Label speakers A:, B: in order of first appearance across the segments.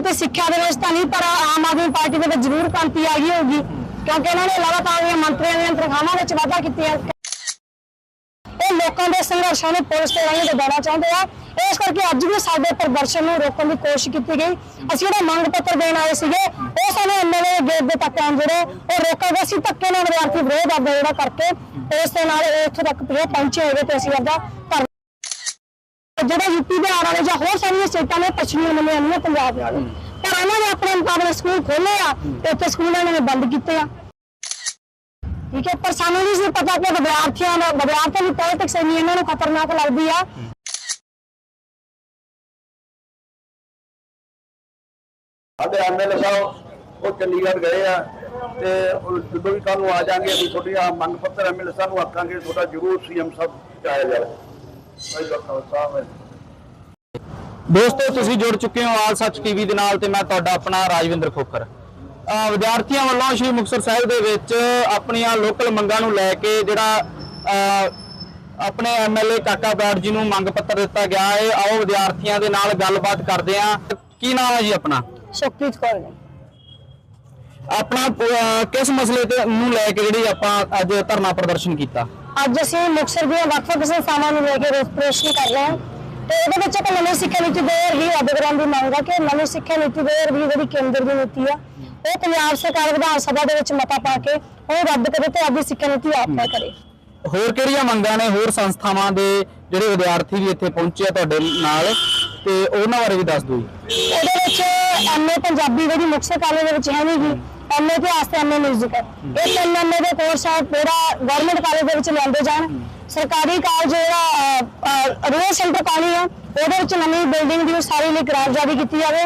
A: ਕ੍ਰਾਂਤੀ ਸਿੱਖਿਆ ਦੇ ਵਿੱਚ ਤਾਂ ਨਹੀਂ, ਪਰ ਆਮ ਆਦਮੀ ਪਾਰਟੀ ਦੇ ਵਿੱਚ ਜ਼ਰੂਰ ਕ੍ਰਾਂਤੀ ਆ ਗਈ ਹੋਊਗੀ। ਕਿਉਂਕਿ ਇਹਨਾਂ ਨੇ ਲਗਾਤਾਰ ਇਹ ਮੰਤਰੀਆਂ ਦੀਆਂ ਤਨਖਾਹਾਂ ਵਿੱਚ ਵਾਧਾ ਕੀਤੀਆਂ। ਇਹ ਲੋਕਾਂ ਦੇ ਸੰਘਰਸ਼ਾਂ ਨੂੰ ਪੁਲਿਸ ਤੇ ਰਾਹੀਂ ਦਬਾਉਣਾ ਚਾਹੁੰਦੇ ਆ। ਇਸ ਕਰਕੇ ਅੱਜ ਵੀ ਸਾਡੇ ਪ੍ਰਦਰਸ਼ਨ ਨੂੰ ਰੋਕਣ ਦੀ ਕੋਸ਼ਿਸ਼ ਕੀਤੀ ਗਈ। ਅਸੀਂ ਜਿਹੜਾ ਮੰਗ ਪੱਤਰ ਦੇਣ ਆਏ ਸੀਗੇ, ਉਹ ਸਾਨੂੰ ਐਮਐਲਏ ਗੇਟ ਦੇ ਤੱਕ ਆਉਣ ਜਿਹੜੇ ਉਹ ਰੋਕਾਂਗੇ, ਅਸੀਂ ਧੱਕੇ ਨਾਲ ਵਿਦਿਆਰਥੀ ਵਿਰੋਧ ਆਪਦਾ ਜਿਹੜਾ ਕਰਕੇ ਇਸ ਦੇ ਨਾਲ ਇਹ ਇੱਥੋਂ ਤੱਕ ਪਹੁੰਚੇ ਪਹੁੰਚੇ ਹੋਏ ਤੇ ਅਸੀਂ ਆਪਦਾ ਜਿਹੜਾ ਯੂਪੀ ਬਿਹਾਰ ਵਾਲੇ ਜਾਂ ਹੋਰ ਸਾਰੀਆਂ ਸਟੇਟਾਂ ਨੇ ਪਛੜੀਆਂ ਮੰਨੀਆਂ ਨਹੀਂ ਪੰਜਾਬ ਨਾਲ। ਪਰ ਉਹਨਾਂ ਨੇ ਆਪਣੇ ਮੁਕਾਬਲੇ ਸਕੂਲ ਖੋਲੇ ਆ ਤੇ ਉੱਥੇ ਸਕੂਲ ਨੇ ਬੰਦ ਕੀਤੇ ਆ। ਠੀਕ ਹੈ ਪਰ ਸਾਨੂੰ ਨਹੀਂ ਸੀ ਪਤਾ ਕਿ ਵਿਦਿਆਰਥੀਆਂ ਦਾ ਵਿਦਿਆਰਥੀਆਂ ਦੀ ਪੋਲਿਟਿਕਸ ਇੰਨੀ ਇਹਨਾਂ ਨੂੰ ਖਤਰਨਾਕ ਲੱਗਦੀ ਆ।
B: ਸਾਡੇ ਐਮਐਲਏ ਸਾਹਿਬ ਉਹ ਚੰਡੀਗੜ੍ਹ ਗਏ ਆ ਤੇ ਜਦੋਂ ਵੀ ਕੱਲ ਨੂੰ ਆ ਜਾਣਗੇ ਅਸੀਂ ਤੁਹਾਡੀਆਂ ਮੰਗ ਪੱਤਰ ਐਮਐਲਏ ਸਾਹਿਬ ਨੂੰ ਆਖਾਂਗੇ ਤੁਹਾਡਾ ਜ਼ਰੂਰ ਸੀਐਮ ਸਾਹਿਬ ਚਾਇਆ ਜਾਵੇ।
C: ਦੋਸਤੋ ਤੁਸੀਂ ਜੁੜ ਚੁੱਕੇ ਹੋ ਆਲ ਸੱਚ ਟੀਵੀ ਦੇ ਨਾਲ ਤੇ ਮੈਂ ਤੁਹਾਡਾ ਆਪਣਾ ਰਾਜਵਿੰਦਰ ਖੋਖਰ। ਵਿਦਿਆਰਥੀਆਂ ਵੱਲੋਂ ਸ਼੍ਰੀ ਮੁਕਤਸਰ ਸਾਹਿਬ ਦੇ ਵਿੱਚ ਆਪਣੀਆਂ ਲੋਕਲ ਮੰਗਾਂ ਨੂੰ ਲੈ ਕੇ ਜਿਹੜਾ ਆਪਣੇ ਐਮਐਲਏ ਕਾਕਾ ਬਰਾੜ ਜੀ ਨੂੰ ਮੰਗ ਪੱਤਰ ਦਿੱਤਾ ਗਿਆ ਹੈ। ਆਓ ਵਿਦਿਆਰਥੀਆਂ ਦੇ ਨਾਲ ਗੱਲਬਾਤ ਕਰਦੇ ਹਾਂ। ਕੀ ਨਾਮ ਹੈ ਜੀ ਆਪਣਾ?
A: ਸੁਖਪ੍ਰੀਤ ਕੌਰ
C: ਆਪਣਾ ਕਿਸ ਮਸਲੇ ਤੇ ਨੂੰ ਲੈ ਕੇ ਜਿਹੜੀ ਆਪਾਂ ਅੱਜ ਧਰਨਾ ਪ੍ਰਦਰਸ਼ਨ ਕੀਤਾ?
A: ਅੱਜ ਅਸੀਂ ਮੁਕਤਸਰ ਦੀਆਂ ਵੱਖ-ਵੱਖ ਸੰਸਥਾਵਾਂ ਨੂੰ ਲੈ ਕੇ ਰੋਸ ਪ੍ਰਦਰਸ਼ਨ ਕਰ ਰਹੇ ਹਾਂ ਤੇ ਇਹਦੇ ਵਿੱਚ ਇੱਕ ਨਵੀਂ ਸਿੱਖਿਆ ਨੀਤੀ ਦੇ ਰਹੀ ਰੱਦ ਕਰਨ ਦੀ ਮੰਗ ਹੈ ਕਿ ਨਵੀਂ ਸਿੱਖਿਆ ਨੀਤੀ ਦੇ ਰਹੀ ਜਿਹੜੀ ਕੇਂਦਰ ਦੀ ਨੀਤੀ ਆ ਉਹ ਪੰਜਾਬ ਸਰਕਾਰ ਵਿਧਾਨ ਸਭਾ ਦੇ ਵਿੱਚ ਮਤਾ ਪਾ ਕੇ ਉਹ ਰੱਦ ਕਰੇ ਤੇ ਆਪਣੀ ਸਿੱਖਿਆ ਨੀਤੀ ਆਪ ਤੈਅ ਕਰੇ।
C: ਹੋਰ ਕਿਹੜੀਆਂ ਮੰਗਾਂ ਨੇ ਹੋਰ ਸੰਸਥਾਵਾਂ ਦੇ ਜਿਹੜੇ ਵਿਦਿਆਰਥੀ ਵੀ ਇੱਥੇ ਪਹੁੰਚੇ ਆ ਤੁਹਾਡੇ ਨਾਲ ਤੇ ਉਹਨਾਂ ਬਾਰੇ ਵੀ ਦੱਸ ਦਿਓ ਜੀ।
A: ਉਹਦੇ ਵਿੱਚ ਐਮਏ ਪੰਜਾਬੀ ਜਿਹੜੀ ਮੁਕਤਸਰ ਕਾਲਜ ਦੇ ਵਿੱਚ ਹੈ ਨਹੀਂ ਗੀ ਐਮਏ ਇਤਿਹਾਸ ਤੇ ਐਮਏ ਮਿਊਜ਼ਿਕ ਹੈ। ਇਹ ਤਿੰਨ ਐਮਏ ਦੇ ਕੋਰਸ ਆ, ਪੂਰਾ ਗਵਰਨਮੈਂਟ ਕਾਲਜ ਦੇ ਵਿੱਚ ਲਿਆਂਦੇ ਜਾਣ। ਸਰਕਾਰੀ ਕਾਲਜ ਜਿਹੜਾ ਰੂਰਲ ਸੈਂਟਰ ਕਾਲਜ ਆ ਉਹਦੇ ਵਿੱਚ ਨਵੀਂ ਬਿਲਡਿੰਗ ਦੀ ਉਸਾਰੀ ਲਈ ਗ੍ਰਾਂਟ ਜਾਰੀ ਕੀਤੀ ਜਾਵੇ।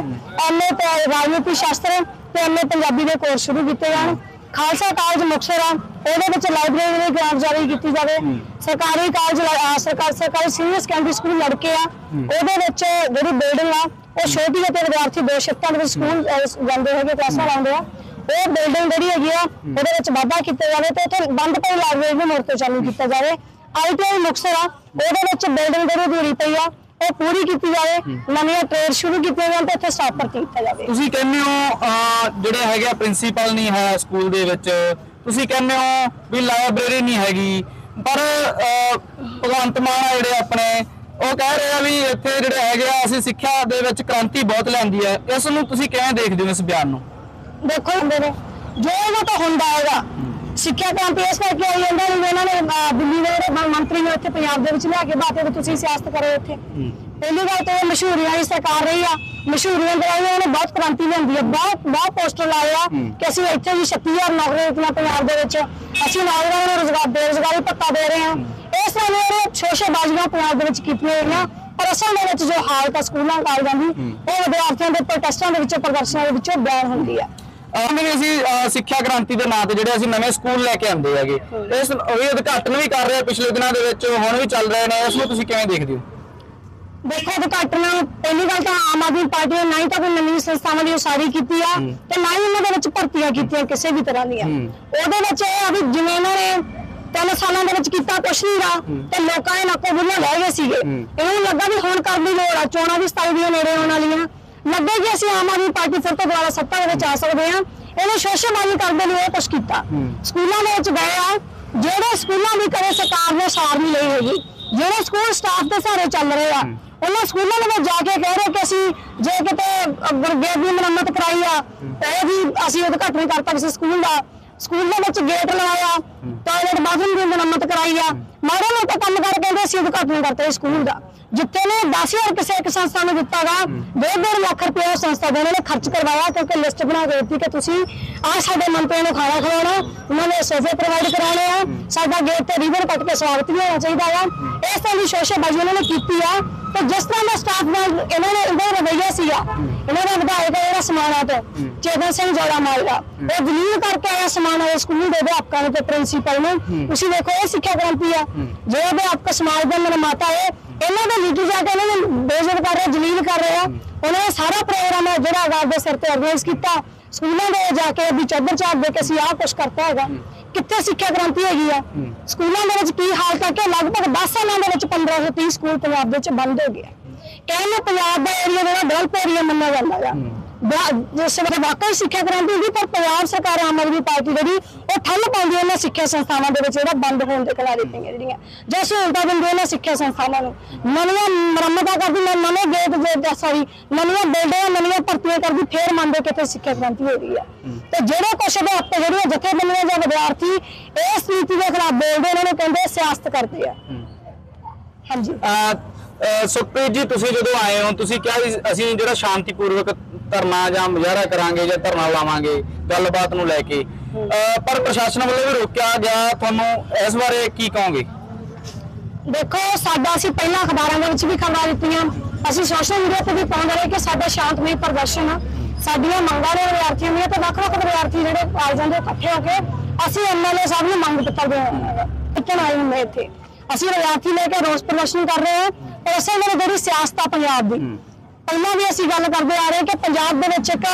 A: ਐਮਏ ਤੇ ਰਾਜਨੀਤੀ ਸ਼ਾਸਤਰ, ਤੇ ਐਮਏ ਪੰਜਾਬੀ ਦੇ ਕੋਰਸ ਸ਼ੁਰੂ ਕੀਤੇ ਜਾਣ। ਖਾਲਸਾ ਕਾਲਜ ਮੁਕਤਸਰ ਆ, ਉਹਦੇ ਵਿੱਚ ਲਾਇਬ੍ਰੇਰੀ ਲਈ ਗ੍ਰਾਂਟ ਜਾਰੀ ਕੀਤੀ ਜਾਵੇ। ਸਰਕਾਰੀ ਕਾਲਜ ਸਰਕਾਰ ਸਰਕਾਰੀ ਸੀਨੀਅਰ ਸੈਕੰਡਰੀ ਸਕੂਲ ਲੜਕੇ ਆ, ਉਹਦੇ ਵਿੱਚ ਜਿਹੜੀ ਬਿਲਡਿੰਗ ਆ, ਉਹ ਛੋਟੀ ਹੈ ਵਿਦਿਆਰਥੀ ਦੋ ਸ਼ਿਫਟਾਂ ਦੇ ਵਿੱਚ ਸਕੂਲ ਜਾਂਦੇ ਹੈਗੇ ਕਲਾਸਾਂ ਲਾਉਂਦੇ ਆ। ਉਹ ਬਿਲਡਿੰਗ ਜਿਹੜੀ ਹੈਗੀ ਆ ਉਹਦੇ ਵਿੱਚ ਵਾਧਾ ਕੀਤਾ ਜਾਵੇ ਤੇ ਉੱਥੇ ਬੰਦ ਪਈ ਲਾਇਬ੍ਰੇਰੀ ਨੂੰ ਮੁੜ ਤੋਂ ਚਾਲੂ ਕੀਤਾ ਜਾਵੇ। ਆਈਟੀਆਈ ਮੁਕਤਸਰ ਆ ਉਹਦੇ ਵਿੱਚ ਬਿਲਡਿੰਗ ਜਿਹੜੀ ਅਧੂਰੀ ਪਈ ਆ ਉਹ ਪੂਰੀ ਕੀਤੀ ਜਾਵੇ। ਨਵੀਆਂ ਟ੍ਰੇਡ ਸ਼ੁਰੂ ਕੀਤੀਆਂ ਜਾਣ ਤੇ ਉੱਥੇ ਸਟਾਫ ਭਰਤੀ ਕੀਤਾ ਜਾਵੇ।
C: ਤੁਸੀਂ ਕਹਿੰਦੇ ਹੋ ਜਿਹੜੇ ਹੈਗੇ ਪ੍ਰਿੰਸੀਪਲ ਨਹੀਂ ਹੈ ਸਕੂਲ ਦੇ ਵਿੱਚ ਤੁਸੀਂ ਕਹਿੰਦੇ ਹੋ ਵੀ ਲਾਇਬ੍ਰੇਰੀ ਨਹੀਂ ਹੈਗੀ। ਪਰ ਭਗਵੰਤ ਮਾਨ ਆ ਜਿਹੜੇ ਆਪਣੇ ਉਹ ਕਹਿ ਰਹੇ ਆ ਵੀ ਇੱਥੇ ਜਿਹੜੇ ਹੈਗੇ ਆ ਅਸੀਂ ਸਿੱਖਿਆ ਦੇ ਵਿੱਚ ਕ੍ਰਾਂਤੀ ਬਹੁਤ ਲਿਆਂਦੀ ਹੈ। ਇਸ ਨੂੰ ਤੁਸੀਂ ਕਿਵੇਂ ਦੇਖਦੇ ਹੋ ਇਸ ਬਿਆਨ ਨੂੰ?
A: ਦੇਖੋ ਹੁੰਦੇ ਨੇ ਜੋ ਉਹ ਤਾਂ ਹੁੰਦਾ ਹੈਗਾ। ਸਿੱਖਿਆ ਕ੍ਰਾਂਤੀ ਇਸ ਕਰਕੇ ਆਈ ਜਾਂਦਾ ਵੀ ਇਹਨਾਂ ਨੇ ਅਹ, ਦਿੱਲੀ ਦੇ ਜਿਹੜੇ ਮੰਤਰੀ ਨੇ ਉੱਥੇ ਪੰਜਾਬ ਦੇ ਵਿੱਚ ਲਿਆ ਕੇ ਬਾਤੇ ਵੀ ਤੁਸੀਂ ਸਿਆਸਤ ਕਰੋ ਇੱਥੇ ਪਹਿਲੀ ਗੱਲ ਤਾਂ ਇਹ ਮਸ਼ਹੂਰੀਆਂ ਦੀ ਸਰਕਾਰ ਰਹੀ ਆ। ਮਸ਼ਹੂਰੀਆਂ ਦੇ ਰਾਹੀਂ ਉਹਨੇ ਬਹੁਤ ਕ੍ਰਾਂਤੀ ਲਿਆਂਦੀ ਆ। ਬਹੁਤ ਬਹੁਤ ਪੋਸਟਰ ਲਾਏ ਆ ਕਿ ਅਸੀਂ ਇੱਥੇ ਵੀ 36000 ਨੌਕਰੀਆਂ ਦਿੱਤੀਆਂ ਪੰਜਾਬ ਦੇ ਵਿੱਚ। ਅਸੀਂ ਨੌਜਵਾਨਾਂ ਨੂੰ ਰੋਜ਼ਗਾਰ ਬੇਰੁਜ਼ਗਾਰੀ ਭੱਤਾ ਦੇ ਰਹੇ ਹਾਂ। ਇਸ ਤਰ੍ਹਾਂ ਦੀਆਂ ਉਹਨੇ ਸ਼ੋਸ਼ੇਬਾਜ਼ੀਆਂ ਪੰਜਾਬ ਦੇ ਵਿੱਚ ਕੀਤੀਆਂ ਹੋਈਆਂ ਪਰ ਅਸਲ ਦੇ ਵਿੱਚ ਜੋ ਹਾਲਤ ਆ ਸਕੂਲਾਂ ਕਾਲਜਾਂ ਦੀ ਉਹ ਵਿਦਿਆਰਥੀਆਂ ਦੇ ਪ੍ਰੋਟੈਸਟਾਂ ਦੇ ਵਿੱਚੋਂ ਪ੍ਰਦਰਸ਼ਨਾਂ ਦੇ ਵਿੱਚੋਂ ਬਿਆਨ ਹੁੰਦੀ ਆ।
C: ਆਉਂਦੇ ਵੀ ਅਸੀਂ ਸਿੱਖਿਆ ਕ੍ਰਾਂਤੀ ਦੇ ਨਾਂ ਤੇ ਜਿਹੜੇ ਅਸੀਂ ਨਵੇਂ ਸਕੂਲ ਲੈ ਕੇ ਆਂਦੇ ਹੈਗੇ ਇਸ ਉਹ ਉਦਘਾਟਨ ਵੀ ਕਰ ਰਹੇ ਪਿਛਲੇ ਦਿਨਾਂ ਦੇ ਵਿੱਚ ਹੁਣ ਵੀ ਚੱਲ ਰਹੇ ਨੇ ਇਸ ਨੂੰ ਤੁਸੀਂ ਕਿਵੇਂ ਦੇਖਦੇ ਹੋ?
A: ਦੇਖੋ ਉਦਘਾਟਨ ਪਹਿਲੀ ਗੱਲ ਤਾਂ ਆਮ ਆਦਮੀ ਪਾਰਟੀ ਨੇ ਨਾ ਹੀ ਤਾਂ ਕੋਈ ਨਵੀਂ ਸੰਸਥਾਵਾਂ ਦੀ ਉਸਾਰੀ ਕੀਤੀ ਆ ਤੇ ਨਾ ਹੀ ਉਹਨਾਂ ਦੇ ਵਿੱਚ ਭਰਤੀਆਂ ਕੀਤੀਆਂ ਕਿਸੇ ਵੀ ਤਰ੍ਹਾਂ ਦੀਆਂ। ਉਹਦੇ ਵਿੱਚ ਇਹ ਆ ਵੀ ਜਿਵੇਂ ਇਹਨਾਂ ਨੇ ਤਿੰਨ ਸਾਲਾਂ ਦੇ ਵਿੱਚ ਕੀਤਾ ਕੁਛ ਨਹੀਂ ਗਾ ਤੇ ਲੋਕਾਂ ਦੇ ਨੱਕੋ ਬੁੱਲਾਂ ਲੈ ਗਏ ਸੀਗੇ। ਇਹਨੂੰ ਲੱਗਾ ਵੀ ਹੁਣ ਕਰਨ ਦੀ ਲੋੜ ਆ ਚੋਣਾਂ ਵੀ 27 ਦੀਆਂ ਨੇੜੇ ਆਉਣ ਵਾਲੀਆਂ। ਲੱਗੇ ਕਿ ਅਸੀਂ ਆਮ ਆਦਮੀ ਪਾਰਟੀ ਫਿਰ ਤੋਂ ਦੁਬਾਰਾ ਸੱਤਾ ਦੇ ਵਿੱਚ ਆ ਸਕਦੇ ਹਾਂ। ਇਹਨੇ ਸ਼ੋਸ਼ੇਬਾਜ਼ੀ ਕਰਦੇ ਲਈ ਇਹ ਕੁਛ ਕੀਤਾ। ਸਕੂਲਾਂ ਦੇ ਵਿੱਚ ਗਏ ਆ। ਜਿਹੜੇ ਸਕੂਲਾਂ ਦੀ ਕਦੇ ਸਰਕਾਰ ਨੇ ਸਾਰ ਨਹੀਂ ਲਈ ਹੈਗੀ। ਜਿਹੜੇ ਸਕੂਲ ਸਟਾਫ ਦੇ ਸਹਾਰੇ ਚੱਲ ਰਹੇ ਆ ਉਹਨਾਂ ਸਕੂਲਾਂ ਦੇ ਵਿੱਚ ਜਾ ਕੇ ਕਹਿ ਰਹੇ ਕਿ ਅਸੀਂ ਜੇ ਕਿਤੇ ਗੇਟ ਦੀ ਮੁਰੰਮਤ ਕਰਾਈ ਆ ਤਾਂ ਇਹ ਵੀ ਅਸੀਂ ਉਦਘਾਟਨ ਕਰਤਾ ਕਿਸੇ ਸਕੂਲ ਦਾ। ਸਕੂਲ ਦੇ ਵਿੱਚ ਗੇਟ ਲਵਾਇਆ ਟਾਇਲਟ ਬਾਥਰੂਮ ਦੀ ਮੁਰੰਮਤ ਕਰਾਈ ਆ। ਮਾੜੇ ਮੋਟੇ ਕੰਮ ਕਰ ਕਹਿੰਦੇ ਅਸੀਂ ਉਦਘਾਟਨ ਕਰਤਾ ਸਕੂਲ ਦਾ। ਜਿੱਥੇ ਨੇ 10000 ਕਿਸੇ ਇੱਕ ਸੰਸਥਾ ਨੂੰ ਦਿੱਤਾਗਾ 2.5 ਲੱਖ ਰੁਪਏ ਉਸ ਸੰਸਥਾ ਦੇ ਨੇ ਖਰਚ ਕਰਵਾਇਆ ਕਿਉਂਕਿ ਲਿਸਟ ਬਣਾ ਕੇ ਦਿੱਤੀ ਕਿ ਤੁਸੀਂ ਆਹ ਸਾਡੇ ਮੰਤਰੀਆਂ ਨੂੰ ਖਾਣਾ ਖਵਾਉਣਾ, ਉਹਨਾਂ ਨੇ ਸੋਫੇ ਪ੍ਰੋਵਾਈਡ ਕਰਾਉਣੇ ਆ, ਸਾਡਾ ਗੇਟ ਤੇ ਰਿਬਨ ਕੱਟ ਕੇ ਸਵਾਗਤ ਵੀ ਹੋਣਾ ਚਾਹੀਦਾ ਆ ਇਸ ਤਰ੍ਹਾਂ ਦੀ ਸ਼ੋਸ਼ੇਬਾਜ਼ੀ ਉਹਨਾਂ ਨੇ ਕੀਤੀ ਆ ਤੇ ਜਿਸ ਤਰ੍ਹਾਂ ਦਾ ਸਟਾਫ ਨਾਲ ਇਹਨਾਂ ਨੇ ਇਹਦਾ ਰਵਈਆ ਸੀਗਾ ਇਹਨਾਂ ਦਾ ਵਿਧਾਇਕ ਆ ਜਿਹੜਾ ਸਮਾਣਾ ਤੋਂ। ਚੇਤਨ ਸਿੰਘ ਜੋੜਾ ਮਾਲਗਾ ਉਹ ਦਲੀਲ ਕਰਕੇ ਆਇਆ ਸਮਾਣਾ ਦੇ ਸਕੂਲ ਦੇ ਅਧਿਆਪਕਾਂ ਨੂੰ ਤੇ ਪ੍ਰਿੰਸੀਪਲ ਨੂੰ ਤੁਸੀਂ ਦੇਖੋ ਇਹ ਸਿੱਖਿਆ ਕ੍ਰਾਂਤੀ ਆ। ਜੋ ਅਧਿਆਪਕ ਸਮਾਜ ਦੇ ਨਿਰਮਾਤਾ ਹੈ ਇਹਨਾਂ ਦੇ ਲੀਡਰ ਜਾ ਕੇ ਇਹਨਾਂ ਨੂੰ ਬੇਇੱਜ਼ਤ ਕਰ ਰਹੇ ਜਲੀਲ ਕਰ ਰਹੇ। ਉਹਨਾਂ ਨੇ ਸਾਰਾ ਪ੍ਰੋਗਰਾਮ ਹੈ ਜਿਹੜਾ ਆਗਾਜ਼ ਦੇ ਸਿਰ ਤੇ ਆਰਗੇਨਾਈਜ਼ ਕੀਤਾ। ਸਕੂਲਾਂ ਦੇ ਜਾ ਕੇ ਵੀ ਚਾਦਰ ਚਾਰ ਦੇ ਕੇ ਅਸੀਂ ਆਹ ਕੁਛ ਕਰਤਾ ਹੈਗਾ। ਕਿੱਥੇ ਸਿੱਖਿਆ ਕ੍ਰਾਂਤੀ ਹੈਗੀ ਆ? ਸਕੂਲਾਂ ਦੇ ਵਿੱਚ ਕੀ ਹਾਲਤ ਹੈ ਕਿ ਲਗਭਗ 10 ਸਾਲਾਂ ਦੇ ਵਿੱਚ 1530 ਸਕੂਲ ਪੰਜਾਬ ਦੇ ਵਿੱਚ ਬੰਦ ਹੋ ਗਏ ਕਹਿਣ ਨੂੰ ਪੰਜਾਬ ਦਾ ਏਰੀਆ ਜਿਹੜਾ ਡਵੈਲਪ ਏਰੀਆ ਮੰਨਿਆ ਜਾਂਦਾ ਆ ਜਿਸ ਵੇਲੇ ਵਾਕਈ ਸਿੱਖਿਆ ਕ੍ਰਾਂਤੀ ਹੁੰਦੀ ਪਰ ਪੰਜਾਬ ਸਰਕਾਰ ਆਮ ਆਦਮੀ ਪਾਰਟੀ ਜਿਹੜੀ ਉਹ ਠੱਲ ਪਾਉਂਦੀ ਹੈ ਇਹਨਾਂ ਸਿੱਖਿਆ ਸੰਸਥਾਵਾਂ ਦੇ ਵਿੱਚ ਜਿਹੜਾ ਬੰਦ ਹੋਣ ਦੇ ਖਿਲਾਫ ਪਈਆਂ ਜਿਹੜੀਆਂ। ਜੋ ਸਹੂਲਤਾਂ ਦਿੰਦੇ ਇਹਨਾਂ ਸਿੱਖਿਆ ਸੰਸਥਾਵਾਂ ਨੂੰ। ਨਵੀਆਂ ਮੁਰੰਮਤਾਂ ਕਰਦੀ ਨਵੇਂ ਗੇਟ ਦੇ ਸੌਰੀ ਨਵੀਆਂ ਬਿਲਡਿੰਗਾਂ ਨਵੀਆਂ ਭਰਤੀਆਂ ਕਰਦੀ ਫੇਰ ਮੰਨਦੇ ਕਿਤੇ ਸਿੱਖਿਆ ਕ੍ਰਾਂਤੀ ਹੋ ਰਹੀ ਆ। ਤੇ ਜਿਹੜੇ ਕੁਛ ਅਧਿਆਪਕ ਜਿਹੜੀਆਂ ਜਥੇਬੰਦੀਆਂ ਜਾਂ ਵਿਦਿਆਰਥੀ ਇਸ ਨੀਤੀ ਦੇ ਖਿਲਾਫ ਬੋਲਦੇ ਉਹਨਾਂ ਨੂੰ ਕਹਿੰਦੇ ਸਿਆਸਤ ਕਰਦੇ ਆ। ਹਾਂਜੀ।
C: ਸੁਖਪ੍ਰੀਤ ਜੀ ਤੁਸੀਂ ਜਦੋਂ ਆਏ ਹੋ ਤੁਸੀਂ ਕਿਹਾ ਵੀ ਅਸੀਂ ਜਿਹੜਾ ਸ਼ਾਂਤੀਪੂਰਵਕ ਧਰਨਾ ਜਾਂ ਮੁਜ਼ਾਹਰਾ ਕਰਾਂਗੇ ਜਾਂ ਧਰਨਾ ਲਾਵਾਂਗੇ ਗੱਲਬਾਤ ਨੂੰ ਲੈ ਕੇ ਪਰ ਪ੍ਰਸ਼ਾਸਨ ਵੱਲੋਂ ਵੀ ਰੋਕਿਆ ਗਿਆ ਤੁਹਾਨੂੰ ਇਸ ਬਾਰੇ ਕੀ ਕਹੋਗੇ?
A: ਦੇਖੋ ਸਾਡਾ ਅਸੀਂ ਪਹਿਲਾਂ ਅਖਬਾਰਾਂ ਦੇ ਵਿੱਚ ਵੀ ਖਬਰਾਂ ਦਿੱਤੀਆਂ। ਅਸੀਂ ਸੋਸ਼ਲ ਮੀਡੀਆ ਤੇ ਵੀ ਪਾਉਂਦੇ ਰਹੇ ਕਿ ਸਾਡਾ ਸ਼ਾਂਤਮਈ ਪ੍ਰਦਰਸ਼ਨ ਆ। ਸਾਡੀਆਂ ਮੰਗਾਂ ਨੇ ਵਿਦਿਆਰਥੀਆਂ ਦੀਆਂ ਤੇ ਵੱਖ-ਵੱਖ ਵਿਦਿਆਰਥੀ ਜਿਹੜੇ ਕਾਲਜਾਂ ਦੇ ਇਕੱਠੇ ਹੋ ਕੇ ਅਸੀਂ ਐਮਐਲਏ ਸਾਹਿਬ ਨੂੰ ਮੰਗ ਪੱਤਰ ਦੇ ਇੱਥੇ ਆਏ ਹੁੰਦੇ ਇੱਥੇ। ਅਸੀਂ ਵਿਦਿਆਰਥੀ ਲੈ ਕੇ ਰੋਸ ਪ੍ਰਦਰਸ਼ਨ ਕਰ ਰਹੇ ਹਾਂ ਅਸਲ ਵਿੱਚ ਜਿਹੜੀ ਸਿਆਸਤ ਆ ਪੰਜਾਬ ਦੀ ਪਹਿਲਾਂ ਵੀ ਅਸੀਂ ਗੱਲ ਕਰਦੇ ਆ ਰਹੇ ਕਿ ਪੰਜਾਬ ਦੇ ਵਿੱਚ ਇੱਕ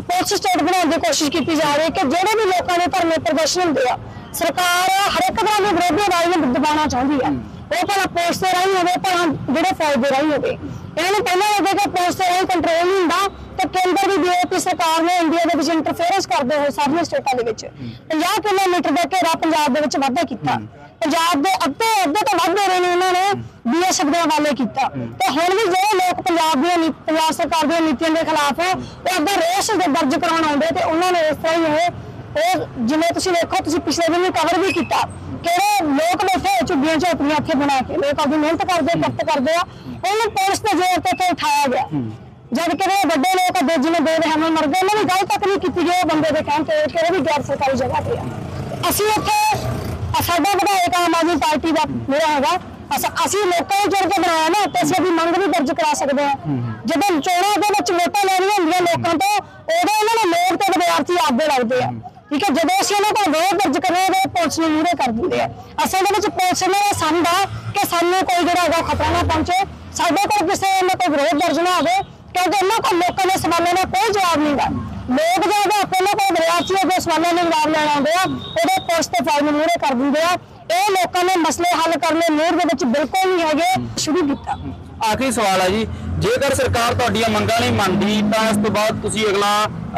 A: ਪੁਲਿਸ ਸਟੇਟ ਬਣਾਉਣ ਦੀ ਕੋਸ਼ਿਸ਼ ਕੀਤੀ ਜਾ ਰਹੀ ਹੈ ਕਿ ਜਿਹੜੇ ਵੀ ਲੋਕਾਂ ਦੇ ਧਰਮੇ ਪ੍ਰਦਰਸ਼ਨ ਹੁੰਦੇ ਆ ਸਰਕਾਰ ਹਰ ਇੱਕ ਤਰ੍ਹਾਂ ਦੀ ਵਿਰੋਧੀ ਆਵਾਜ਼ ਨੂੰ ਦਬਾਉਣਾ ਚਾਹੁੰਦੀ ਆ ਉਹ ਭਲਾ ਪੁਲਿਸ ਦੇ ਰਾਹੀਂ ਹੋਵੇ ਭਲਾ ਜਿਹੜੇ ਫੌਜ ਦੇ ਰਾਹੀਂ ਹੋਵੇ। ਇਹਨਾਂ ਨੂੰ ਪਹਿਲਾਂ ਲੱਗੇ ਕਿ ਪੁਲਿਸ ਦੇ ਰਾਹੀਂ ਕੰਟਰੋਲ ਨਹੀਂ ਹੁੰਦਾ ਤੇ ਕੇਂਦਰ ਦੀ ਬੀਜੇਪੀ ਸਰਕਾਰ ਨੇ ਇੰਡੀਆ ਦੇ ਵਿੱਚ ਇੰਟਰਫੇਰੈਂਸ ਕਰਦੇ ਹੋਏ ਸਾਰੀਆਂ ਸਟੇਟਾਂ ਦੇ ਵਿੱਚ। 50 ਕਿਲੋਮੀਟਰ ਦਾ ਘੇਰਾ ਪੰਜਾਬ ਦੇ ਵਿੱਚ ਵਾਧਾ ਕੀਤਾ। ਪੰਜਾਬ ਦੇ ਅੱਧੇ ਅੱਧੇ ਤੋਂ ਵੱਧ ਏਰੀਏ ਨੂੰ ਇਹਨਾਂ ਨੇ ਬੀਐਸਐਫ ਦੇ ਹਵਾਲੇ ਕੀਤਾ। ਤੇ ਹੁਣ ਵੀ ਜਿਹੜੇ ਲੋਕ ਪੰਜਾਬ ਦੀਆਂ ਨੀ- ਪੰਜਾਬ ਸਰਕਾਰ ਦੀਆਂ ਨੀਤੀਆਂ ਦੇ ਖਿਲਾਫ ਉਹ ਅੱਧਾ ਰੋਸ ਦੇ ਦਰਜ ਕਰਾਉਣ ਆਉਂਦੇ ਤੇ ਉਹਨਾਂ ਨੇ ਇਸ ਤਰ੍ਹਾਂ ਹੀ ਇਹ ਉਹ ਜਿਵੇਂ ਤੁਸੀਂ ਵੇਖੋ ਤੁਸੀਂ ਪਿਛਲੇ ਦਿਨ ਵੀ ਕਵਰ ਵੀ ਕੀਤਾ। ਕਿਹੜੇ ਲੋਕ ਬੈਠੇ ਹੋਏ ਝੁੱਗੀਆਂ ਝੋਪੜੀਆਂ ਇੱਥੇ ਬਣਾ ਕੇ ਲੋਕ ਆਪਣੀ ਮਿਹਨਤ ਕਰਦੇ ਕੱਟ ਕਰਦੇ ਆ ਉਹਨੂੰ ਪੁਲਿਸ ਦੇ ਜ਼ੋਰ ਤੇ ਇੱਥੇ ਉਠਾਇਆ ਗਿਆ। ਜਦ ਕਿ ਵੱਡੇ ਲੋਕ ਆ, ਜਿਵੇਂ ਦੋ ਰਹਿਮੇ ਮਰ ਗਏ ਉਹਨਾਂ ਦੀ ਗੱਲ ਤੱਕ ਨਹੀਂ ਕੀਤੀ ਗਈ ਉਹ ਬੰਦੇ ਦੇ ਕਹਿਣ ਤੇ ਕਿ ਉਹ ਵੀ ਗੈਰ ਸਰਕਾਰੀ ਜਗ੍ਹਾ ਤੇ ਆ। ਅਸੀਂ ਇੱਥੇ ਆ ਸਾਡਾ ਵਿਧਾਇਕ ਆਮ ਆਦਮੀ ਪਾਰਟੀ ਦਾ ਮੇਰਾ ਹੈਗਾ। ਅਸ- ਅਸੀਂ ਲੋਕਾਂ ਨੂੰ ਜੁੜ ਕੇ ਬਣਾਇਆ ਨਾ ਤੇ ਅਸੀਂ ਆਪਣੀ ਮੰਗ ਵੀ ਦਰਜ ਕਰਾ ਸਕਦੇ ਹਾਂ। ਜਦੋਂ ਚੋਣਾਂ ਦੇ ਵਿੱਚ ਵੋਟਾਂ ਲੈਣੀਆਂ ਹੁੰਦੀਆਂ ਲੋਕਾਂ ਤੋਂ ਉਦੋਂ ਉਹਨਾਂ ਨੂੰ ਲੋਕ ਤੇ ਵਿਦਿਆਰਥੀ ਆਪਦੇ ਲੱਗਦੇ ਆ। ਠੀਕ ਹੈ ਜਦੋਂ ਅਸੀਂ ਉਹਨਾਂ ਕੋਲ ਵਿਰੋਧ ਦਰਜ ਕਰਨੇ ਦੇ ਪੁਲਿਸ ਨੂੰ ਮੂਹਰੇ ਕਰ ਦਿੰਦੇ ਆ। ਅਸਲ ਦੇ ਵਿੱਚ ਪੁਲਿਸ ਨੇ ਇਹ ਸਮਝਦਾ ਕਿ ਸਾਨੂੰ ਕੋਈ ਜਿਹੜਾ ਹੈਗਾ ਖਤਰਾ ਨਾ ਪਹੁੰਚੇ। ਸਾਡੇ ਕੋਲ ਕਿਸੇ ਨੇ ਕੋਈ ਵਿਰੋਧ ਦਰਜ ਨਾ ਹੋਵੇ ਕਿਉਂਕਿ ਇਹਨਾਂ ਕੋਲ ਲੋਕਾਂ ਦੇ ਸਵਾਲਾਂ ਦਾ ਕੋਈ ਜਵਾਬ ਨਹੀਂਗਾ ਲੋਕ ਜਿਹੜੇ ਆਪਣੇ ਕੋਲ ਵਿਦਿਆਰਥੀ ਦੇ ਸਵਾਲਾਂ ਦੇ ਜਵਾਬ ਲੈਣ ਆਉਂਦੇ ਆ ਉਹਦੇ ਪੁਲਿਸ ਤੇ ਨੂੰ ਮੂਹਰੇ ਕਰ ਦਿੰਦੇ ਆ। ਇਹ ਲੋਕਾਂ ਨੇ ਮਸਲੇ ਹੱਲ ਕਰਨੇ ਮੂਡ ਦੇ ਵਿੱਚ ਬਿਲਕੁਲ ਨਹੀਂ ਹੈਗੇ ਸ਼ੁਰੂ ਕੀਤਾ।
C: ਆਖਰੀ ਸਵਾਲ ਹੈ ਜੀ ਜੇਕਰ ਸਰਕਾਰ ਤੁਹਾਡੀਆਂ ਮੰਗਾਂ ਨਹੀਂ ਮੰਨਦੀ ਤਾਂ ਇਸ ਤੋਂ ਬਾਅਦ ਤੁਸੀਂ ਅਗਲਾ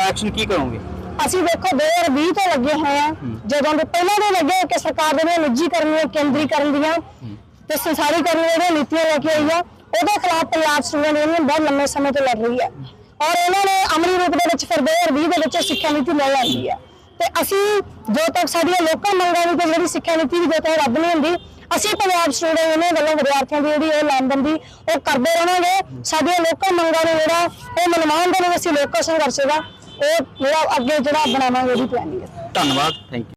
C: ਐਕਸ਼ਨ ਕੀ ਕਰੋਗੇ?
A: ਅਸੀਂ ਦੇਖੋ 2020 ਤੋਂ ਲੱਗੇ ਹੋਏ ਆ। ਜਦੋਂ ਦੇ ਪਹਿਲਾਂ ਦੇ ਲੱਗੇ ਕਿ ਸਰਕਾਰ ਦੇ ਨਿੱਜੀਕਰਨ ਦੀਆਂ ਕੇਂਦਰੀਕਰਨ ਦੀਆਂ ਤੇ ਸੰਸਾਰੀਕਰਨ ਦੀਆਂ ਨੀਤੀਆਂ ਲੈ ਕੇ ਆਈ ਆ ਉਹਦੇ ਖਿਲਾਫ ਪੰਜਾਬ ਸਟੂਡੈਂਟ ਯੂਨੀਅਨ ਬਹੁਤ ਲੰਮੇ ਸਮੇਂ ਤੋਂ ਲੜ ਰਹੀ ਹੈ। ਔਰ ਇਹਨਾਂ ਨੇ ਅਮਲੀ ਰੂਪ ਦੇ ਵਿੱਚ ਫਿਰ 2020 ਦੇ ਵਿੱਚ ਸਿੱਖਿਆ ਨੀਤੀ ਲੈ ਆਂਦੀ ਹੈ। ਤੇ ਅਸੀਂ ਜੋ ਤੱਕ ਸਾਡੀਆਂ ਲੋਕਾਂ ਮੰਗਾਂ ਨੂੰ ਤੇ ਜਿਹੜੀ ਸਿੱਖਿਆ ਨੀਤੀ ਦੀ ਜੋ ਤੱਕ ਰੱਦ ਨਹੀਂ ਹੁੰਦੀ, ਅਸੀਂ ਪੰਜਾਬ ਸਟੂਡੈਂਟ ਯੂਨੀਅਨ ਵੱਲੋਂ ਵਿਦਿਆਰਥੀਆਂ ਦੀ ਜਿਹੜੀ ਇਹ ਲਾਮਬੰਦੀ, ਉਹ ਕਰਦੇ ਰਹਾਂਗੇ। ਸਾਡੀਆਂ ਲੋਕਾਂ ਮੰਗਾਂ ਨੂੰ ਜਿਹੜਾ ਉਹ ਮਨਵਾਉਣ ਦੇ ਲਈ ਅਸੀਂ ਲੋਕਾਂ ਸੰਘਰਸ਼ ਦਾ ਉਹ ਜਿਹੜਾ ਅੱਗੇ ਜਿਹੜਾ ਬਣਾਵਾਂਗੇ, ਉਹਦੀ ਪਲੈਨਿੰਗ
C: ਧੰਨਵਾਦ ਥੈਂਕ ਯੂ